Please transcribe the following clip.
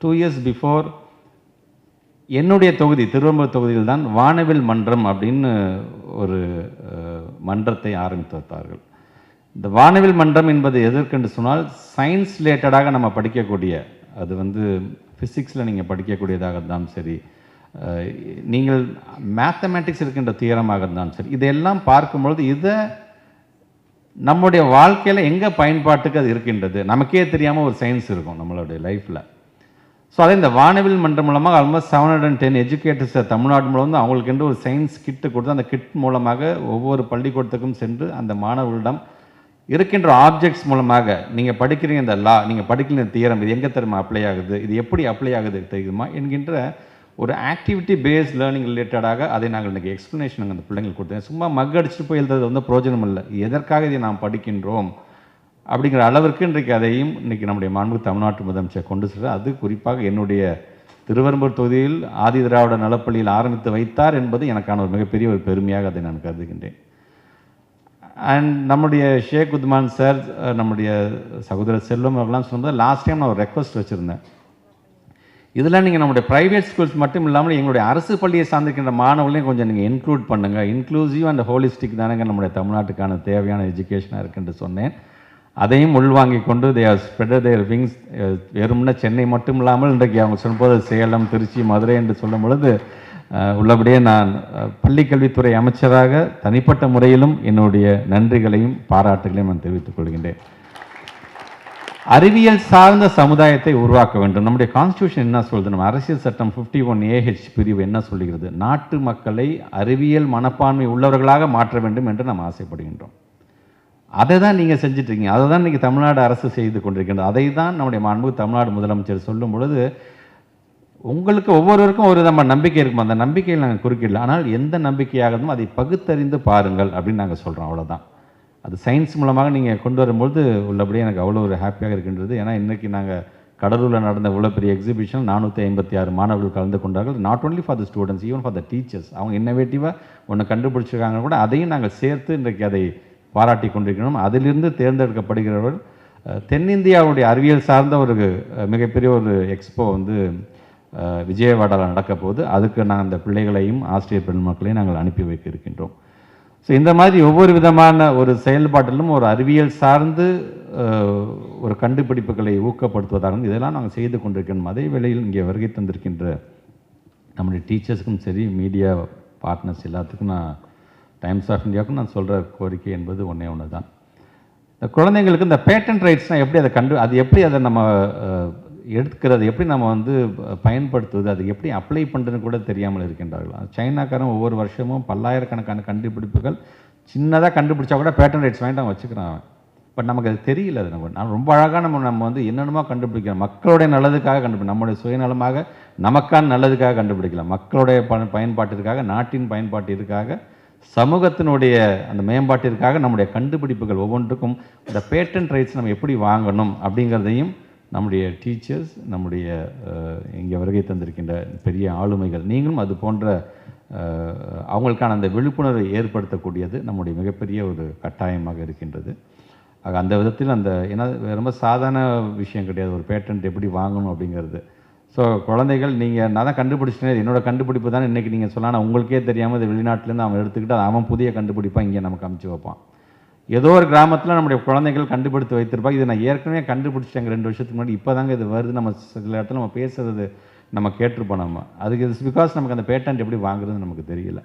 Two years before என்னுடைய தொகுதி திருவம்பூர் தொகுதியில் தான் வானவில் மன்றம் அப்படின்னு ஒரு மன்றத்தை ஆரம்பித்து வைத்தார்கள். இந்த வானவில் மன்றம் என்பது எதற்கென்று சொன்னால் சயின்ஸ் ரிலேட்டடாக நம்ம படிக்கக்கூடிய அது வந்து ஃபிசிக்ஸில் நீங்கள் படிக்கக்கூடியதாக இருந்தாலும் சரி நீங்கள் மேத்தமேட்டிக்ஸ் இருக்கின்ற தீரமாக இருந்தாலும் சரி இதையெல்லாம் பார்க்கும்பொழுது இதை நம்முடைய வாழ்க்கையில் எங்கே பயன்பாட்டுக்கு அது இருக்கின்றது? நமக்கே தெரியாமல் ஒரு சயின்ஸ் இருக்கும் நம்மளுடைய லைஃப்பில் ஸோ அதே இந்த வானவில் மன்றம் மூலமாக almost seven hundred and ten educators Tamil Nadu மூலம் வந்து அவங்களுக்கு ஒரு சயின்ஸ் கிட்டு கொடுத்து அந்த கிட் மூலமாக ஒவ்வொரு பள்ளிக்கூடத்துக்கும் சென்று அந்த மாணவர்களிடம் இருக்கின்ற ஆப்ஜெக்ட்ஸ் மூலமாக நீங்கள் படிக்கிறீங்க இந்த லா நீங்கள் படிக்கிற தியரம் இது எங்கே தெரியுமா அப்ளை ஆகுது இது எப்படி அப்ளை ஆகுது தெரியுமா என்கின்ற ஒரு ஆக்டிவிட்டி பேஸ்ட் லேர்னிங் ரிலேட்டடாக அதை நாங்கள் இன்றைக்கி எக்ஸ்ப்ளனேஷன் அந்த பிள்ளைங்களுக்கு கொடுத்தேன். சும்மா மக் அடிச்சுட்டு போய் எழுதுறது வந்து பிரோஜனம் இல்லை. எதற்காக இதை நாம் படிக்கின்றோம்? அப்படிங்கிற அளவிற்கு இன்றைக்கு அதையும் இன்றைக்கி நம்முடைய மாண்பு தமிழ்நாட்டு முதலமைச்சர் கொண்டு செல்ற அது குறிப்பாக என்னுடைய திருவெரும்பூர் தொகுதியில் ஆதி திராவிட நலப்பள்ளியில் ஆரம்பித்து வைத்தார் என்பது எனக்கான ஒரு மிகப்பெரிய ஒரு பெருமையாக அதை நான் கருதுகின்றேன். அண்ட் நம்முடைய ஷேக் உத்மான் சார் நம்முடைய சகோதரர் செல்வம் அவர்கள்லாம் சொன்னது லாஸ்ட் டைம் நான் ஒரு ரெக்வஸ்ட் வச்சுருந்தேன். இதெல்லாம் நீங்கள் நம்முடைய ப்ரைவேட் ஸ்கூல்ஸ் மட்டும் இல்லாமல் எங்களுடைய அரசு பள்ளியை சார்ந்திருக்கின்ற மாணவர்களையும் கொஞ்சம் நீங்கள் இன்க்ளூட் பண்ணுங்கள் இன்க்ளூசிவ் அண்ட் ஹோலிஸ்டிக் தானங்க நம்முடைய தமிழ்நாட்டுக்கான தேவையான எஜுகேஷனாக இருக்குன்னு சொன்னேன். அதையும் உள்வாங்கி கொண்டு they are spread their wings வெறும்னா சென்னை மட்டும் இல்லாமல் இன்றைக்கு அவங்க சொல்லும்போது சேலம் திருச்சி மதுரை என்று சொல்லும் பொழுது உள்ளபடியே நான் பள்ளிக்கல்வித்துறை அமைச்சராக தனிப்பட்ட முறையிலும் என்னுடைய நன்றிகளையும் பாராட்டுகளையும் நான் தெரிவித்துக் கொள்கின்றேன். அறிவியல் சார்ந்த சமுதாயத்தை உருவாக்க வேண்டும். நம்முடைய கான்ஸ்டியூஷன் என்ன சொல்கிறது நம்ம அரசியல் சட்டம் 51 ஒன் ஏஹெச் பிரிவு என்ன சொல்லுகிறது? நாட்டு மக்களை அறிவியல் மனப்பான்மை உள்ளவர்களாக மாற்ற வேண்டும் என்று நாம் ஆசைப்படுகின்றோம். அதை தான் நீங்கள் செஞ்சிட்ருக்கீங்க. அதை தான் இன்றைக்கி தமிழ்நாடு அரசு செய்து கொண்டிருக்கின்றது. அதை தான் நம்முடைய மாண்பு தமிழ்நாடு முதலமைச்சர் சொல்லும் பொழுது உங்களுக்கு ஒவ்வொருவருக்கும் ஒரு நம்ம நம்பிக்கை இருக்கும்? அந்த நம்பிக்கையில் நாங்கள் குறுக்கிடல. ஆனால் எந்த நம்பிக்கையாக அதை பகுத்தறிந்து பாருங்கள் அப்படின்னு நாங்கள் சொல்கிறோம் அவ்வளோதான் அது சயின்ஸ் மூலமாக நீங்கள் கொண்டு வரும்பொழுது உள்ளபடியே எனக்கு அவ்வளோ ஒரு ஹாப்பியாக இருக்கின்றது. ஏன்னா இன்றைக்கி நாங்கள் கடலூரில் நடந்த இவ்வளோ பெரிய எக்ஸிபிஷன் நானூற்றி ஐம்பத்தி ஆறு மாணவர்கள் கலந்து கொண்டார்கள். Not only for the students even for the teachers அவங்க இன்னோவேட்டிவாக ஒன்று கண்டுபிடிச்சிருக்காங்க கூட அதையும் நாங்கள் சேர்த்து இன்றைக்கு அதை பாராட்டி கொண்டிருக்கிறோம். அதிலிருந்து தேர்ந்தெடுக்கப்படுகிறவர்கள் தென்னிந்தியாவுடைய அறிவியல் சார்ந்த ஒரு மிகப்பெரிய ஒரு எக்ஸ்போ வந்து விஜயவாடாவில் நடக்க போது அதுக்கு நாங்கள் அந்த பிள்ளைகளையும் ஆசிரியர் பெண்மக்களையும் நாங்கள் அனுப்பி வைக்க இருக்கின்றோம். ஸோ இந்த மாதிரி ஒவ்வொரு விதமான ஒரு செயல்பாட்டிலும் ஒரு அறிவியல் சார்ந்து ஒரு கண்டுபிடிப்புகளை ஊக்கப்படுத்துவதாகவும் இதெல்லாம் நாங்கள் செய்து கொண்டிருக்கணும் அதே வேளையில் இங்கே வருகை தந்திருக்கின்ற நம்முடைய டீச்சர்ஸுக்கும் சரி மீடியா பார்ட்னர்ஸ் எல்லாத்துக்கும் நான் டைம்ஸ் ஆஃப் இந்தியாவுக்கும் நான் சொல்கிற கோரிக்கை என்பது ஒன்றே ஒன்று தான் இந்த குழந்தைங்களுக்கு இந்த பேட்டன் ரைட்ஸ்னால் எப்படி அதை கண்டு அது எப்படி அதை நம்ம எடுக்கிறது எப்படி நம்ம வந்து பயன்படுத்துவது அது எப்படி அப்ளை பண்ணுறதுன்னு கூட தெரியாமல் இருக்கின்றார்கள். சைனாக்காரன் ஒவ்வொரு வருஷமும் பல்லாயிரக்கணக்கான கண்டுபிடிப்புகள் சின்னதாக கண்டுபிடிச்சா கூட பேட்டன் ரைட்ஸ் வாங்கிட்டு அவன் வச்சுக்கிறான் அவன். பட் நமக்கு அது தெரியல அது நம்ம நான் ரொம்ப அழகாக நம்ம நம்ம வந்து என்னென்னமோ கண்டுபிடிக்கிறோம். மக்களுடைய நல்லதுக்காக கண்டுபிடி நம்முடைய சுயநலமாக நமக்கான நல்லதுக்காக கண்டுபிடிக்கலாம். மக்களுடைய ப பயன்பாட்டிற்காக நாட்டின் பயன்பாட்டிற்காக சமூகத்தினுடைய அந்த மேம்பாட்டிற்காக நம்முடைய கண்டுபிடிப்புகள் ஒவ்வொன்றுக்கும் இந்த பேட்டன்ட் ரைட்ஸ் நம்ம எப்படி வாங்கணும் அப்படிங்கிறதையும் நம்முடைய டீச்சர்ஸ் நம்முடைய இங்கே வருகை தந்திருக்கின்ற பெரிய ஆளுமைகள் நீங்களும் அது போன்ற அவங்களுக்கான அந்த விழிப்புணர்வை ஏற்படுத்தக்கூடியது நம்முடைய மிகப்பெரிய ஒரு கட்டாயமாக இருக்கின்றது. ஆக அந்த விதத்தில் அந்த ஏன்னா ரொம்ப சாதாரண விஷயம் கிடையாது. ஒரு பேட்டன்ட் எப்படி வாங்கணும் அப்படிங்கிறது. ஸோ குழந்தைகள் நீங்கள் நான் தான் கண்டுபிடிச்சிட்டேன். என்னோட கண்டுபிடிப்பு தான் இன்றைக்கி நீங்கள் சொல்லலாம். உங்களுக்கே தெரியாமல் இது வெளிநாட்டிலேருந்து அவன் எடுத்துக்கிட்டு அவன் புதிய கண்டுபிடிப்பாக இங்கே நமக்கு அமுச்சு வைப்பான். ஏதோ ஒரு கிராமத்தில் நம்முடைய குழந்தைகள் கண்டுபிடித்து வைத்திருப்பாங்க. இதை நான் ஏற்கனவே கண்டுபிடிச்சிட்டேங்க ரெண்டு வருஷத்துக்கு முன்னாடி. இப்போ தாங்க இது வருது. நம்ம சில இடத்துல நம்ம பேசுறது நம்ம கேட்டிருப்போம் நம்ம. அதுக்கு இட்ஸ் பிகாஸ் நமக்கு அந்த பேட்டன்ட் எப்படி வாங்குறதுன்னு நமக்கு தெரியல.